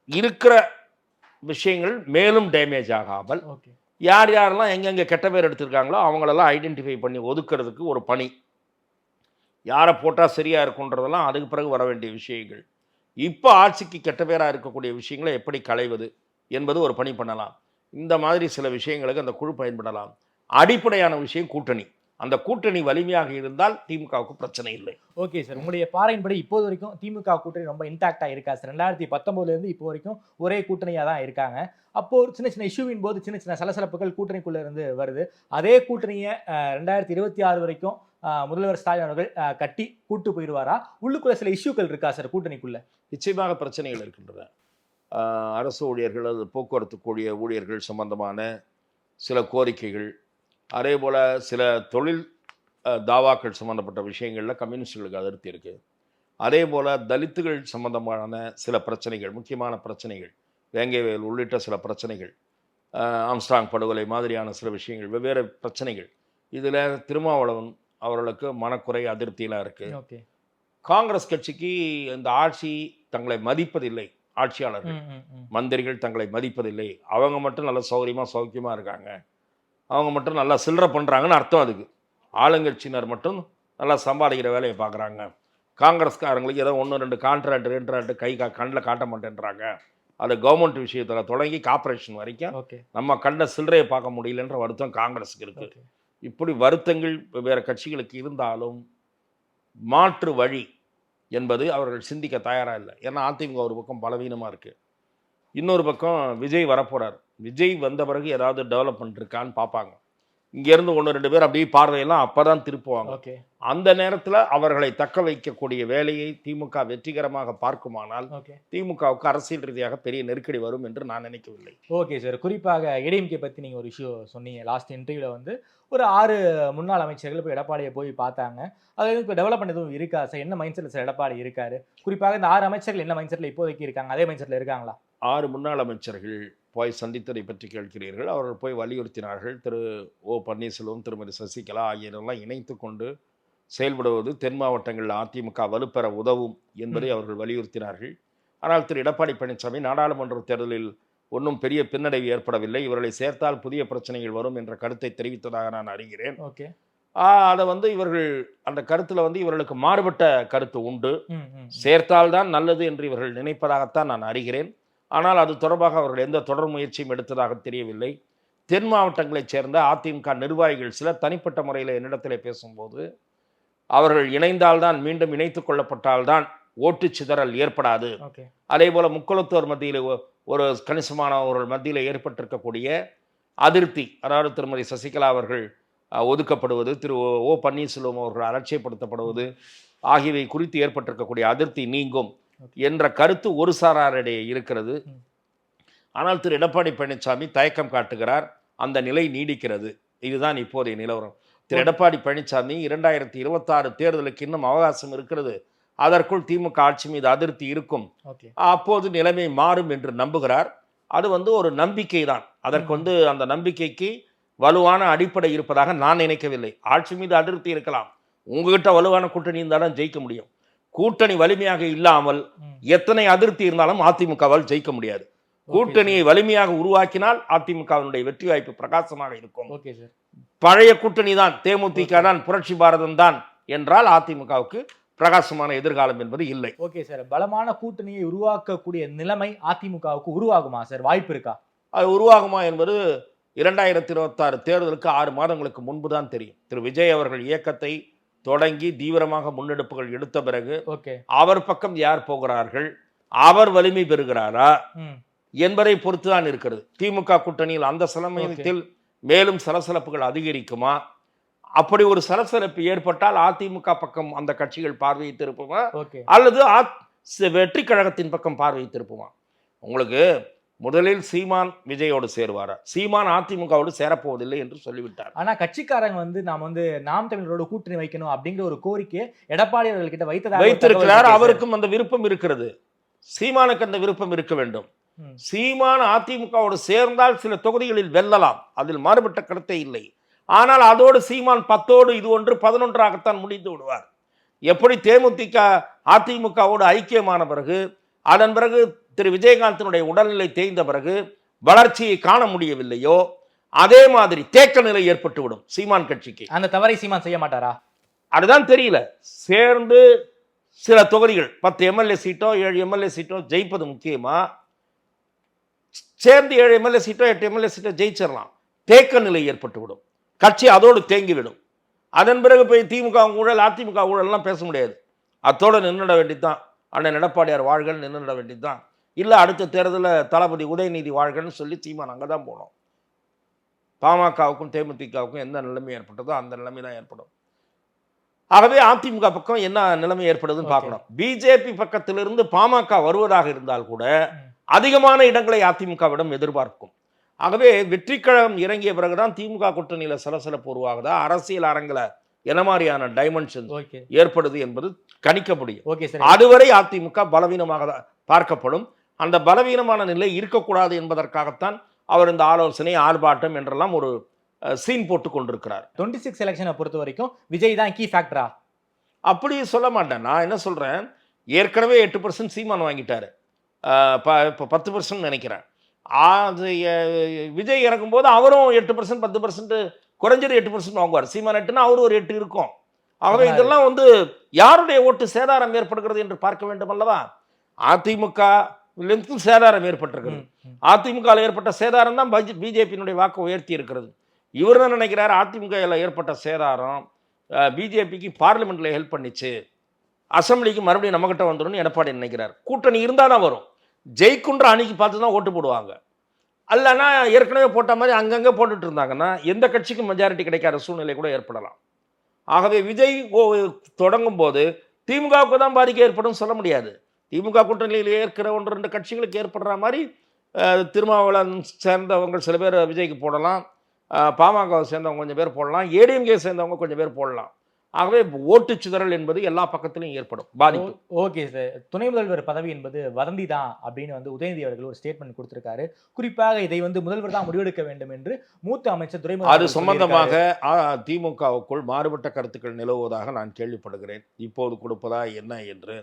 S4: இருக்கிற விஷயங்கள் மேலும் டேமேஜ் ஆகாமல்
S3: ஓகே
S4: யார் யாரெல்லாம் எங்கெங்கே கெட்ட பேர் எடுத்திருக்காங்களோ அவங்களெல்லாம் ஐடென்டிஃபை பண்ணி ஒதுக்குறதுக்கு ஒரு பணி. யாரை போட்டால் சரியாக இருக்குன்றதெல்லாம் அதுக்கு பிறகு வர வேண்டிய விஷயங்கள். இப்போ ஆட்சிக்கு கெட்ட பேராக இருக்கக்கூடிய விஷயங்களை எப்படி களைவது என்பது ஒரு பணி பண்ணலாம். இந்த மாதிரி சில விஷயங்களுக்கு அந்த குழு பயன்படலாம். அடிப்படையான விஷயம் கூட்டணி. அந்த கூட்டணி வலிமையாக இருந்தால் திமுகவுக்கு பிரச்சனை இல்லை.
S3: ஓகே சார் உங்களுடைய பாறையின்படி இப்போது வரைக்கும் திமுக கூட்டணி ரொம்ப இன்டாக்டா இருக்கா சார் ரெண்டாயிரத்தி பத்தொன்பதுல இருந்து இப்போ வரைக்கும் ஒரே கூட்டணியா தான் இருக்காங்க. அப்போ ஒரு சின்ன சின்ன இஷ்யூவின் போது சின்ன சின்ன சலசலப்புகள் கூட்டணிக்குள்ள இருந்து வருது. அதே கூட்டணியை ரெண்டாயிரத்தி இருபத்தி ஆறு வரைக்கும் முதல்வர் ஸ்டாலின் அவர்கள் கட்டி கூட்டு போயிடுவாரா? உள்ளுக்குள்ள சில இஷ்யூக்கள் இருக்கா சார் கூட்டணிக்குள்ள?
S4: நிச்சயமாக பிரச்சனைகள் இருக்கின்றன. அரசு ஊழியர்கள் அல்லது போக்குவரத்து கூடிய ஊழியர்கள் சம்பந்தமான சில கோரிக்கைகள் அதே போல் சில தொழில் தாவாக்கள் சம்பந்தப்பட்ட விஷயங்களில் கம்யூனிஸ்டுகளுக்கு அதிருப்தி இருக்குது அதே போல் தலித்துகள் சம்பந்தமான சில பிரச்சனைகள் முக்கியமான பிரச்சனைகள் வேங்கைவேல் உள்ளிட்ட சில பிரச்சனைகள் ஆம்ஸ்டாங் படுகொலை மாதிரியான சில விஷயங்கள் வெவ்வேறு பிரச்சனைகள். இதில் திருமாவளவன் அவர்களுக்கு மனக்குறை அதிருப்தியெலாம் இருக்குது காங்கிரஸ் கட்சிக்கு இந்த ஆட்சி தங்களை மதிப்பதில்லை ஆட்சியாளர்கள். மந்திரிகள் தங்களை மதிப்பதில்லை. அவங்க மட்டும் நல்ல சௌகரியமாக சௌக்கியமாக இருக்காங்க. அவங்க மட்டும் நல்லா சில்லறை பண்ணுறாங்கன்னு அர்த்தம் அதுக்கு. ஆளுங்கட்சியினர் மட்டும் நல்லா சம்பாதிக்கிற வேலையை பார்க்குறாங்க. காங்கிரஸ்காரங்களுக்கு ஏதோ ஒன்று ரெண்டு கான்ட்ராக்ட் ரெண்டு கை கா கண்ணில் காட்ட மாட்டேன்றாங்க. அது கவர்மெண்ட் விஷயத்தில் தொடங்கி கார்ப்பரேஷன் வரைக்கும்
S3: ஓகே.
S4: நம்ம கண்ட சில்லறையை பார்க்க முடியலன்ற வருத்தம் காங்கிரஸுக்கு இருக்குது. இப்படி வருத்தங்கள் வேறு கட்சிகளுக்கு இருந்தாலும் மாற்று வழி என்பது அவர்கள் சிந்திக்க தயாராக இல்லை. ஏன்னா அதிமுக ஒரு பக்கம் பலவீனமாக இருக்குது இன்னொரு பக்கம் விஜய் வரப்போறார். விஜய் வந்த பிறகு ஏதாவது டெவலப்மெண்ட் இருக்கான்னு பார்ப்பாங்க. இங்கேருந்து ஒன்று ரெண்டு பேர் அப்படியே பார்வையெல்லாம் அப்போ தான் திருப்புவாங்க.
S3: ஓகே.
S4: அந்த நேரத்தில் அவர்களை தக்க வைக்கக்கூடிய வேலையை திமுக வெற்றிகரமாக பார்க்குமானால்
S3: ஓகே.
S4: திமுகவுக்கு அரசியல் ரீதியாக பெரிய நெருக்கடி வரும் என்று நான் நினைக்கவில்லை.
S3: Okay sir. குறிப்பாக ஏடிஎம்கே பற்றி நீங்கள் ஒரு இஷ்யூ சொன்னீங்க. லாஸ்ட் இன்டர்வியூவில் வந்து ஒரு ஆறு முன்னாள் அமைச்சர்கள் இப்போ எடப்பாடியை போய் பார்த்தாங்க. அது இப்போ டெவலப்மெண்ட் எதுவும் இருக்கா? சார் என்ன மைண்ட் செட்டில் சார் எடப்பாடி இருக்காரு? குறிப்பாக இந்த ஆறு அமைச்சர்கள் என்ன மைண்ட் செட்டில் இப்போதைக்கு இருக்காங்க? அதே மைண்ட் செட்டில் இருக்காங்களா?
S4: ஆறு முன்னாள் அமைச்சர்கள் போய் சந்தித்ததை பற்றி கேட்கிறீர்கள். அவர்கள் போய் வலியுறுத்தினார்கள். திரு. ஓ. பன்னீர்செல்வம் திருமதி சசிகலா ஆகியோரெல்லாம் இணைத்து கொண்டு செயல்படுவது தென் மாவட்டங்களில் அதிமுக வலுப்பெற உதவும் என்பதை அவர்கள் வலியுறுத்தினார்கள். ஆனால் திரு. எடப்பாடி பழனிசாமி நாடாளுமன்ற தேர்தலில் ஒன்றும் பெரிய பின்னடைவு ஏற்படவில்லை. இவர்களை சேர்த்தால் புதிய பிரச்சனைகள் வரும் என்ற கருத்தை தெரிவித்ததாக நான் அறிகிறேன்.
S3: ஓகே.
S4: அதை வந்து இவர்கள் அந்த கருத்தில் வந்து இவர்களுக்கு மாறுபட்ட கருத்து உண்டு. சேர்த்தால்தான் நல்லது என்று இவர்கள் நினைப்பதாகத்தான் நான் அறிகிறேன். ஆனால் அது தொடர்பாக அவர்கள் எந்த தொடர் முயற்சியும் எடுத்ததாக தெரியவில்லை. தென் மாவட்டங்களைச் சேர்ந்த அதிமுக நிர்வாகிகள் சிலர் தனிப்பட்ட முறையில் என்னிடத்தில் பேசும்போது அவர்கள் இணைந்தால்தான் மீண்டும் இணைத்துக் கொள்ளப்பட்டால்தான் ஓட்டு சிதறல் ஏற்படாது. அதே போல முக்குளத்தோர் மத்தியில் ஒரு கணிசமானவர்கள் மத்தியில் ஏற்பட்டிருக்கக்கூடிய அதிருப்தி அதாவது திருமதி சசிகலா அவர்கள் ஒதுக்கப்படுவது திரு ஓ- ஓ பன்னீர்செல்வம் அவர்கள் அலட்சியப்படுத்தப்படுவது ஆகியவை குறித்து ஏற்பட்டிருக்கக்கூடிய அதிருப்தி நீங்கும். என்ற கருத்து ஒரு சாராரிடையே இருக்கிறது. ஆனால் திரு எடப்பாடி பழனிசாமி தயக்கம் காட்டுகிறார். அந்த நிலை நீடிக்கிறது. இதுதான் இப்போதைய நிலவரம். திரு எடப்பாடி பழனிசாமி இரண்டாயிரத்தி இருபத்தாறு தேர்தலுக்கு இன்னும் அவகாசம் இருக்கிறது. அதற்குள் திமுக ஆட்சி மீது அதிருப்தி இருக்கும். அப்போது நிலைமை மாறும் என்று நம்புகிறார். அது வந்து ஒரு நம்பிக்கை தான் அதற்கு வந்து அந்த நம்பிக்கைக்கு வலுவான அடிப்படை இருப்பதாக நான் நினைக்கவில்லை. ஆட்சி மீது அதிருப்தி இருக்கலாம். உங்ககிட்ட வலுவான கூட்டணி இருந்தால் தான் ஜெயிக்க முடியும். கூட்டணி வலிமையாக இல்லாமல். எத்தனை அதிருப்தி இருந்தாலும் அதிமுகவால் ஜெயிக்க முடியாது. கூட்டணியை வலிமையாக உருவாக்கினால் அதிமுகவினுடைய வெற்றி வாய்ப்பு பிரகாசமாக இருக்கும்.
S3: Okay sir.
S4: பழைய கூட்டணி தான் தேமுதிக தான் புரட்சி பாரதம் தான் என்றால் அதிமுகவுக்கு பிரகாசமான எதிர்காலம் என்பது இல்லை.
S3: Okay sir. பலமான கூட்டணியை உருவாக்கக்கூடிய நிலைமை அதிமுகவுக்கு உருவாகுமா சார்? வாய்ப்பு இருக்கா?
S4: அது உருவாகுமா என்பது இரண்டாயிரத்தி இருபத்தாறு தேர்தலுக்கு ஆறு மாதங்களுக்கு முன்பு தான் தெரியும். திரு. விஜய் அவர்கள் இயக்கத்தை தொடங்கி தீவிரமாக முன்னெடுப்புகள் எடுத்த பிறகு அவர் பக்கம் யார் போகிறார்கள்? அவர் வலிமை பெறுகிறாரா? என்பதை பொறுத்து தான் இருக்கிறது. திமுக கூட்டணியில் அந்த சமயத்தில் மேலும் சலசலப்புகள் அதிகரிக்குமா? அப்படி ஒரு சலசலப்பு ஏற்பட்டால் அதிமுக பக்கம் அந்த கட்சிகள் பார்வையை திருப்புமா? அல்லது வெற்றி கழகத்தின் பக்கம் பார்வையை திருப்புமா? உங்களுக்கு முதலில் சீமான் விஜயோடு சேருவாரா? சீமான் அதிமுகவோடு சேரப்போவதில்லை என்று சொல்லிவிட்டார்.
S3: ஆனா கட்சிக்காரங்க வந்து நாம வந்து நாம் தமிழரோட கூட்டணி வைக்கணும் அப்படிங்கிற ஒரு கோரிக்கையை எடப்பாடி அவர்கள்கிட்ட வைத்ததாக
S4: வைத்திருக்கிறார். அவருக்கும் அந்த விருப்பம் இருக்கிறது. சீமானுக்கு அந்த விருப்பம் இருக்க வேண்டும். சீமான் அதிமுகவோடு சேர்ந்தால் சில தொகுதிகளில் வெல்லலாம். அதில் மாறுபட்ட கருத்தே இல்லை. ஆனால் அதோடு சீமான் பத்தோடு இது ஒன்று பதினொன்றாகத்தான் முடிந்து விடுவார். எப்படி தேமுதிக அதிமுகவோடு ஐக்கியமான பிறகு அதன் பிறகு திரு விஜயகாந்தினுடைய உடல்நிலை தேய்ந்த பிறகு வளர்ச்சியை காண முடியவில்லையோ அதே மாதிரி தேக்க நிலை ஏற்பட்டுவிடும் சீமான் கட்சிக்கு.
S3: அந்த தவறை சீமான் செய்ய மாட்டாரா?
S4: அதுதான் தெரியல. சேர்ந்து சில தொகுதிகள் பத்து எம்எல்ஏ சீட்டோ ஏழு எம்எல்ஏ சீட்டோ ஜெயிப்பது முக்கியமா? சேர்ந்து ஏழு எம்எல்ஏ சீட்டோ எட்டு எம்எல்ஏ சீட்டோ ஜெயிச்சிடலாம். தேக்க நிலை ஏற்பட்டுவிடும். கட்சி அதோடு தேங்கிவிடும். அதன் பிறகு போய் திமுக ஊழல் அதிமுக ஊழல்லாம் பேச முடியாது. அத்தோடு நின்றுட வேண்டியதுதான். அண்ணன் எடப்பாடியார் வாழ்கள் நின்றுட வேண்டியதுதான். இல்லை அடுத்த தேர்தலில் தளபதி உதயநிதி வாழ்கன்னு சொல்லி சீமான் அங்கே தான் போனோம். பாமகவுக்கும் தேமுதிகவுக்கும் எந்த நிலைமை ஏற்பட்டதோ அந்த நிலைமை தான் ஏற்படும். ஆகவே அதிமுக பக்கம் என்ன நிலைமை ஏற்படுதுன்னு. பார்க்கணும். பிஜேபி பக்கத்திலிருந்து பாமக வருவதாக இருந்தால் கூட. அதிகமான இடங்களை அதிமுகவிடம் எதிர்பார்க்கும். ஆகவே வெற்றிக்கழகம் இறங்கிய பிறகுதான் திமுக கூட்டணியில சலசலப்பு உருவாகுதா? அரசியல் அரங்கில் என்ன மாதிரியான டைமென்ஷன் ஏற்படுது என்பது கணிக்க முடியும். அதுவரை அதிமுக பலவீனமாக தான் பார்க்கப்படும். அந்த பலவீனமான நிலை இருக்கக்கூடாது என்பதற்காகத்தான் அவர் இந்த ஆலோசனை ஆர்ப்பாட்டம் என்றெல்லாம் ஒரு சீன் போட்டு கொண்டிருக்கிறார்.
S3: டுவெண்ட்டி சிக்ஸ் எலெக்ஷனை பொறுத்த வரைக்கும் விஜய் தான் கீ ஃபேக்டரா
S4: அப்படி சொல்ல மாட்டேன். நான் என்ன சொல்கிறேன் ஏற்கனவே எட்டு பர்சன்ட் சீமான் வாங்கிட்டாரு. இப்போ பத்து பர்சன்ட் நினைக்கிறேன். அது விஜய் இறங்கும்போது அவரும் எட்டு பர்சன்ட் பத்து பர்சன்ட் குறைஞ்சது எட்டு பர்சன்ட் வாங்குவார். சீமான் எட்டுனா அவரும் ஒரு எட்டு இருக்கும். ஆகவே இதெல்லாம் வந்து யாருடைய ஓட்டு சேதாரம் ஏற்படுகிறது என்று பார்க்க வேண்டும் அல்லவா? அதிமுக சேதாரம் ஏற்பட்டிருக்கிறது. அதிமுகவில் ஏற்பட்ட சேதாரம் தான் பிஜேபியினுடைய வாக்கு உயர்த்தி இருக்கிறது. இவர் என்ன நினைக்கிறார்? அதிமுகவில் ஏற்பட்ட சேதாரம் பிஜேபிக்கு பார்லிமெண்ட்ல ஹெல்ப் பண்ணிச்சு. அசெம்பிளிக்கு மறுபடியும் நம்மகிட்ட வந்துடும்னு எடப்பாடி நினைக்கிறார். கூட்டணி இருந்தால் தான் வரும். ஜெயிக்குன்ற அணிக்கு பார்த்து தான் ஓட்டு போடுவாங்க. அல்லனா ஏற்கனவே போட்ட மாதிரி அங்கங்கே போட்டுட்டு இருந்தாங்கன்னா எந்த கட்சிக்கும் மெஜாரிட்டி கிடைக்காத சூழ்நிலை கூட ஏற்படலாம். ஆகவே விஜய் ஓ- தொடங்கும் போது திமுகவுக்கு தான் பாதிக்க ஏற்படும் சொல்ல முடியாது. திமுக கூட்டணியில் ஏற்கிற ஒன்று ரெண்டு கட்சிகளுக்கு ஏற்படுற மாதிரி அஹ், திருமாவளவன் சேர்ந்தவங்க சில பேர் விஜய்க்கு போடலாம். பாமகவை சேர்ந்தவங்க கொஞ்சம் பேர் போடலாம். ஏடிஎம்கே சேர்ந்தவங்க கொஞ்சம் பேர் போடலாம். ஆகவே ஓட்டு சிதறல் என்பது எல்லா பக்கத்திலும் ஏற்படும். பாதிப்பு.
S3: Okay sir. துணை முதல்வர் பதவி என்பது வதந்தி தான் அப்படின்னு வந்து உதயநிதி அவர்கள் ஒரு ஸ்டேட்மெண்ட் கொடுத்திருக்காரு. குறிப்பாக இதை வந்து முதல்வர் தான் முடிவெடுக்க வேண்டும் என்று மூத்த அமைச்சர் துரைமுருகன்
S4: அது சம்பந்தமாக திமுகவுக்குள் மாறுபட்ட கருத்துக்கள் நிலவுவதாக நான் கேள்விப்படுகிறேன். இப்போது கொடுப்பதா என்ன என்று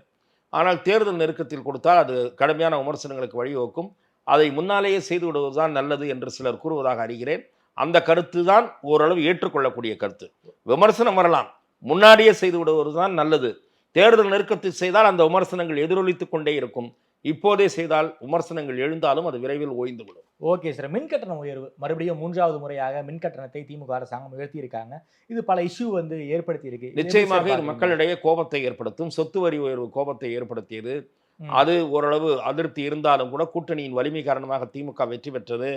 S4: ஆனால் தேர்தல் நெருக்கத்தில் கொடுத்தால் அது கடுமையான விமர்சனங்களுக்கு வழிவகுக்கும். அதை முன்னாலேயே செய்து விடுவதுதான் நல்லது என்று சிலர் கூறுவதாக அறிகிறேன். அந்த கருத்து தான் ஓரளவு ஏற்றுக்கொள்ளக்கூடிய கருத்து. விமர்சனம் வரலாம். முன்னாடியே செய்து விடுவது தான் நல்லது. தேர்தல் நெருக்கத்தில் செய்தால் அந்த விமர்சனங்கள் எதிரொலித்து கொண்டே இருக்கும். இப்போதே செய்தால் விமர்சனங்கள் எழுந்தாலும் அது விரைவில் ஓய்ந்துவிடும்.
S3: Okay sir. மின் கட்டண உயர்வு. மறுபடியும் மூன்றாவது முறையாக மின் கட்டணத்தை திமுக அரசாங்கம் உயர்த்தி இருக்காங்க இது பல இஷ்யூ வந்து ஏற்படுத்தி இருக்கு இது எப்படி
S4: நிச்சயமாக இது? மக்களிடையே கோபத்தை ஏற்படுத்தும். சொத்து வரி உயர்வு கோபத்தை ஏற்படுத்தியது. அது ஓரளவு அதிருப்தி இருந்தாலும் கூட கூட்டணியின் வலிமை காரணமாக திமுக வெற்றி பெற்றது.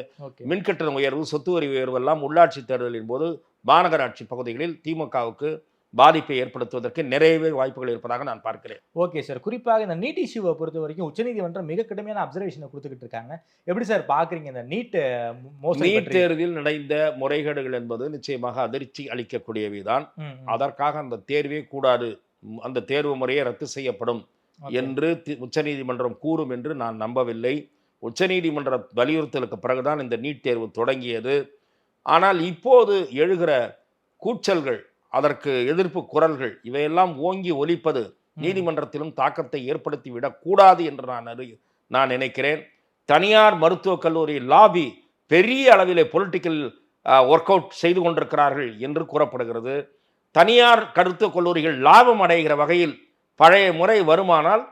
S4: மின்கட்டண உயர்வு சொத்து வரி உயர்வு எல்லாம் உள்ளாட்சி தேர்தலின் போது மாநகராட்சி பகுதிகளில் திமுகவுக்கு பாதிப்பை ஏற்படுத்துவதற்கு நிறையவே வாய்ப்புகள் இருப்பதாக நான் பார்க்கிறேன்.
S3: Okay sir. குறிப்பாக இந்த நீட் இஷ்யூவை பொறுத்த வரைக்கும் உச்சநீதிமன்றம் மிக கடுமையான அப்சர்வேஷனை கொடுத்துக்கிட்டு இருக்காங்க. எப்படி சார் பாக்குறீங்க இந்த நீட்
S4: நீட்? தேர்வில் நடந்த முறைகேடுகள் என்பது நிச்சயமாக அதிர்ச்சி அளிக்கக்கூடியவைதான்.
S3: ம், ம்.
S4: அதற்காக அந்த தேர்வே கூடாது. அந்த தேர்வு முறையே ரத்து செய்யப்படும். என்று உச்சநீதிமன்றம் கூறும் என்று நான் நம்பவில்லை. உச்சநீதிமன்ற வலியுறுத்தலுக்கு பிறகுதான் இந்த நீட் தேர்வு தொடங்கியது. ஆனால் இப்போது எழுகிற கூச்சல்கள் அதற்கு எதிர்ப்பு குரல்கள் இவையெல்லாம் ஓங்கி ஒலிப்பது. நீதிமன்றத்திலும் தாக்கத்தை ஏற்படுத்தி விடக்கூடாது என்று நான் அறி நான் நினைக்கிறேன். தனியார் மருத்துவக் கல்லூரி லாபி பெரிய அளவிலே பொலிட்டிக்கல் ஒர்க் அவுட் செய்து கொண்டிருக்கிறார்கள் என்று கூறப்படுகிறது. தனியார் கருத்துக் கல்லூரிகள் லாபம் அடைகிற வகையில் பழைய முறை வருமானால்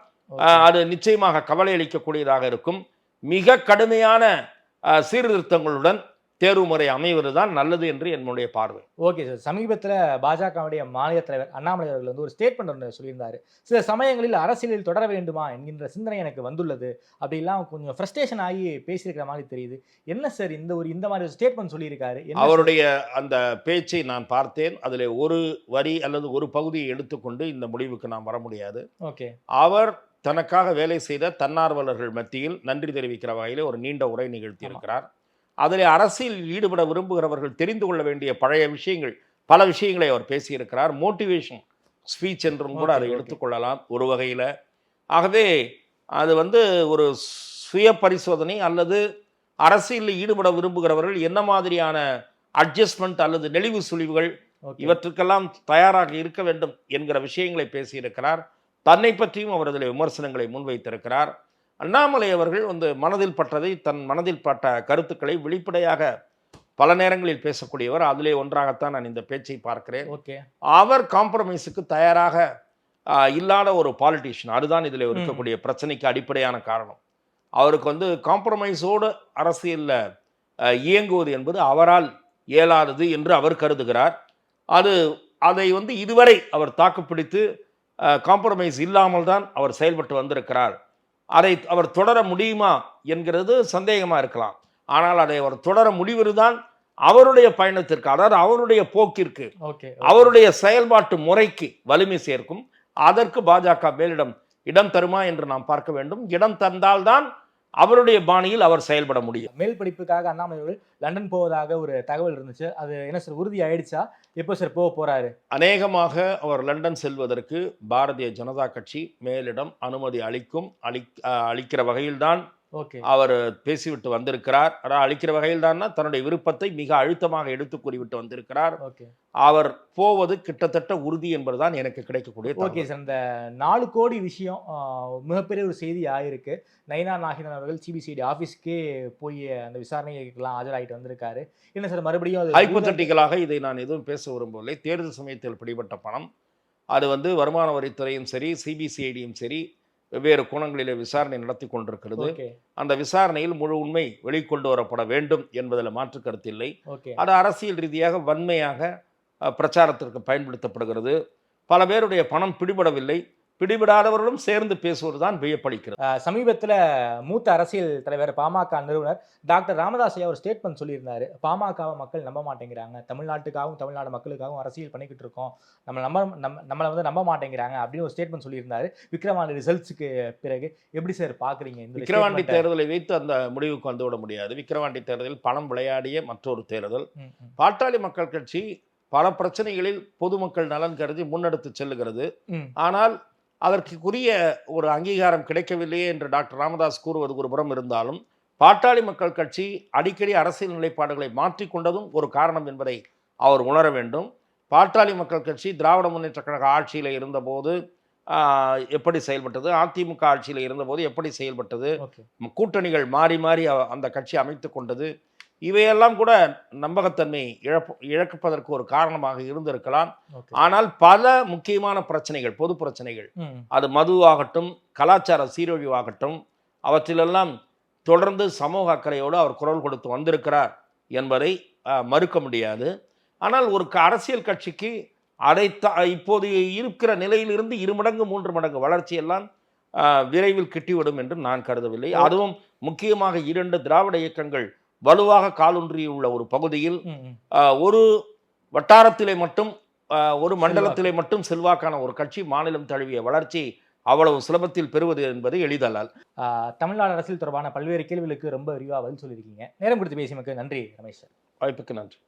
S4: அது நிச்சயமாக கவலை அளிக்கக்கூடியதாக இருக்கும். மிக கடுமையான சீர்திருத்தங்களுடன் தேர்வு முறை அமைவதுதான் நல்லது என்று என்னுடைய பார்வை.
S3: ஓகே சார் சமீபத்தில் பாஜகவுடைய மாநில தலைவர் அண்ணாமலை அவர்கள் வந்து ஒரு ஸ்டேட்மெண்ட் ஒன்று சொல்லியிருந்தாரு. சில சமயங்களில் அரசியலில் தொடர வேண்டுமா என்கின்ற சிந்தனை எனக்கு வந்துள்ளது. அப்படிலாம் கொஞ்சம் ஃப்ரஸ்ட்ரேஷன் ஆகி பேசியிருக்கிற மாதிரி தெரியுது. என்ன சார் இந்த ஒரு இந்த மாதிரி ஸ்டேட்மெண்ட் சொல்லியிருக்காரு?
S4: அவருடைய அந்த பேச்சை நான் பார்த்தேன். அதில் ஒரு வரி அல்லது ஒரு பகுதியை எடுத்துக்கொண்டு இந்த முடிவுக்கு நாம் வர முடியாது.
S3: ஓகே
S4: அவர் தனக்காக வேலை செய்த தன்னார்வலர்கள் மத்தியில் நன்றி தெரிவிக்கிற வகையில் ஒரு நீண்ட உரை நிகழ்த்தியிருக்கிறார். அதில் அரசியலில் ஈடுபட விரும்புகிறவர்கள் தெரிந்து கொள்ள வேண்டிய பழைய விஷயங்கள் பல விஷயங்களை அவர் பேசியிருக்கிறார் மோட்டிவேஷன் ஸ்பீச் என்றும் கூட அதை. எடுத்துக்கொள்ளலாம் ஒரு வகையில் ஆகவே அது வந்து ஒரு சுய பரிசோதனை அல்லது அரசியலில் ஈடுபட விரும்புகிறவர்கள் என்ன மாதிரியான அட்ஜஸ்ட்மெண்ட் அல்லது நெளிவு சுழிவுகள். இவற்றுக்கெல்லாம் தயாராக இருக்க வேண்டும் என்கிற விஷயங்களை பேசியிருக்கிறார் தன்னை பற்றியும் அவர் அதில் விமர்சனங்களை முன்வைத்திருக்கிறார் அண்ணாமலை அவர்கள் வந்து மனதில் பட்டதை தன் மனதில் பட்ட கருத்துக்களை வெளிப்படையாக பல நேரங்களில் பேசக்கூடியவர். அதிலே ஒன்றாகத்தான் நான் இந்த பேச்சை பார்க்கிறேன்.
S3: ஓகே.
S4: அவர் காம்ப்ரமைஸுக்கு தயாராக இல்லாத ஒரு பாலிட்டிஷியன் அதுதான் இதில் இருக்கக்கூடிய பிரச்சனைக்கு அடிப்படையான காரணம். அவருக்கு வந்து காம்ப்ரமைஸோடு அரசியலில் இயங்குவது என்பது அவரால் இயலாதது என்று அவர் கருதுகிறார். அது அதை வந்து இதுவரை அவர் தாக்குப்பிடித்து காம்ப்ரமைஸ் இல்லாமல் தான் அவர் செயல்பட்டு வந்திருக்கிறார். அதை அவர் தொடர முடியுமா என்கிறது சந்தேகமாக இருக்கலாம். ஆனால் அதை அவர் தொடர முடிவதுதான் அவருடைய பயணத்திற்கு அதாவது அவருடைய போக்கிற்கு
S3: ஓகே.
S4: அவருடைய செயல்பாட்டு முறைக்கு வலிமை சேர்க்கும். அதற்கு பாஜக மேலிடம் இடம் தருமா என்று நாம் பார்க்க வேண்டும். இடம் தந்தால்தான் அவருடைய பாணியில் அவர் செயல்பட முடியும்.
S3: மேல் படிப்புக்காக அண்ணாமலை அவர்கள் லண்டன் போவதாக ஒரு தகவல் இருந்துச்சு. அது என்ன சார் உறுதி ஆயிடுச்சா? எப்போ சார் போக போறாரு?
S4: அநேகமாக அவர் லண்டன் செல்வதற்கு பாரதிய ஜனதா கட்சி மேலிடம் அனுமதி அளிக்கும் அளி அளிக்கிற வகையில்தான் அவர் பேசிவிட்டு வந்திருக்கிறார். அதாவது அளிக்கிற வகையில்தான் தன்னுடைய விருப்பத்தை மிக அழுத்தமாக எடுத்து கூறிவிட்டு வந்திருக்கிறார்.
S3: ஓகே.
S4: அவர் போவது கிட்டத்தட்ட உறுதி என்பதுதான் எனக்கு கிடைக்கக்கூடிய
S3: ஓகே. சார். இந்த நாலு கோடி விஷயம் மிகப்பெரிய ஒரு செய்தி ஆயிருக்கு. நயினா நாகேந்திரன் அவர்கள் சிபிசிஐடி ஆஃபீஸ்க்கே போய் அந்த விசாரணைக்கெல்லாம் ஆஜராகிட்டு வந்திருக்காரு. என்ன சார் மறுபடியும் அது
S4: ஹைப்போதட்டிக்கலாக இதை நான் எதுவும் பேச விரும்பவில்லை. தேர்தல் சமயத்தில் பிடிபட்ட பணம். அது வந்து வருமான வரித்துறையும் சரி சிபிசிஐடியும் சரி. வெவ்வேறு கோணங்களிலே விசாரணை நடத்தி கொண்டிருக்கிறது. அந்த விசாரணையில் முழு உண்மை வெளிக்கொண்டு வரப்பட வேண்டும் என்பதில் மாற்று கருத்தில்லை
S3: ஓகே.
S4: அது அரசியல் ரீதியாக வன்மையாக பிரச்சாரத்திற்கு பயன்படுத்தப்படுகிறது. பல பேருடைய பணம் பிடிபடவில்லை. பிடிபடாதவர்களும் சேர்ந்து பேசுவது தான் வியப்பளிக்கிறது
S3: சமீபத்துல மூத்த அரசியல் தலைவர் பாமக நிறுவனர் டாக்டர் ராமதாஸ் ஐயா ஒரு ஸ்டேட்மெண்ட் சொல்லியிருந்தாரு. பாமகவை மக்கள் நம்ப மாட்டேங்கிறாங்க. தமிழ்நாட்டுக்காகவும் தமிழ்நாடு மக்களுக்காகவும் அரசியல் பண்ணிக்கிட்டு இருக்கோம். நம்ம நம்ம நம்மளை வந்து நம்ப மாட்டேங்கிறாங்க அப்படின்னு ஒரு ஸ்டேட்மெண்ட் சொல்லியிருந்தாரு. விக்ரவாண்டி ரிசல்ட்ஸுக்கு பிறகு எப்படி சார் பாக்குறீங்க இந்த statement-அ?
S4: தேர்தலை வைத்து அந்த முடிவுக்கு வந்துவிட முடியாது. விக்கிரவாண்டி தேர்தலில் பணம் விளையாடிய மற்றொரு தேர்தல். பாட்டாளி மக்கள் கட்சி பல பிரச்சனைகளில் பொதுமக்கள் நலன் கருதி முன்னெடுத்து செல்லுகிறது. ஆனால் அதற்குரிய ஒரு அங்கீகாரம் கிடைக்கவில்லையே என்று டாக்டர் ராமதாஸ் கூறுவது ஒரு புறம் இருந்தாலும் பாட்டாளி மக்கள் கட்சி அடிக்கடி அரசியல் நிலைப்பாடுகளை மாற்றிக்கொண்டதும் ஒரு காரணம் என்பதை அவர் உணர வேண்டும். பாட்டாளி மக்கள் கட்சி திராவிட முன்னேற்ற கழக ஆட்சியில் இருந்தபோது எப்படி செயல்பட்டது? அதிமுக ஆட்சியில் இருந்தபோது எப்படி செயல்பட்டது? கூட்டணிகள் மாறி மாறி அந்த கட்சி அமைத்து கொண்டது. இவையெல்லாம் கூட நம்பகத்தன்மை இழப்பு இழப்பதற்கு ஒரு காரணமாக இருந்திருக்கலாம். ஆனால் பல முக்கியமான பிரச்சனைகள் பொது பிரச்சனைகள். அது மது ஆகட்டும் கலாச்சார சீரழிவாகட்டும் அவற்றிலெல்லாம் தொடர்ந்து சமூக அக்கறையோடு அவர் குரல் கொடுத்து வந்திருக்கிறார் என்பதை மறுக்க முடியாது. ஆனால் ஒரு அரசியல் கட்சிக்கு அதை த இப்போது இருக்கிற நிலையிலிருந்து இரு மடங்கு மூன்று மடங்கு வளர்ச்சியெல்லாம் விரைவில் கிட்டிவிடும் என்று நான் கருதவில்லை. அதுவும் முக்கியமாக இரண்டு திராவிட இயக்கங்கள் வலுவாக காலூன்றியுள்ள ஒரு பகுதியில் ஒரு வட்டாரத்திலே மட்டும் ஒரு மண்டலத்திலே மட்டும் செல்வாக்கான ஒரு கட்சி மாநிலம் தழுவிய வளர்ச்சி அவ்வளவு சுலபத்தில் பெறுவது என்பது எளிதல்ல
S3: ஆஹ், தமிழ்நாடு அரசியல் தொடர்பான பல்வேறு கேள்விகளுக்கு ரொம்ப விரிவாக பதில் சொல்லியிருக்கீங்க. நேரம் கொடுத்து பேசியமைக்கு நன்றி ரமேஷ் சார்.
S4: வாய்ப்புக்கு நன்றி.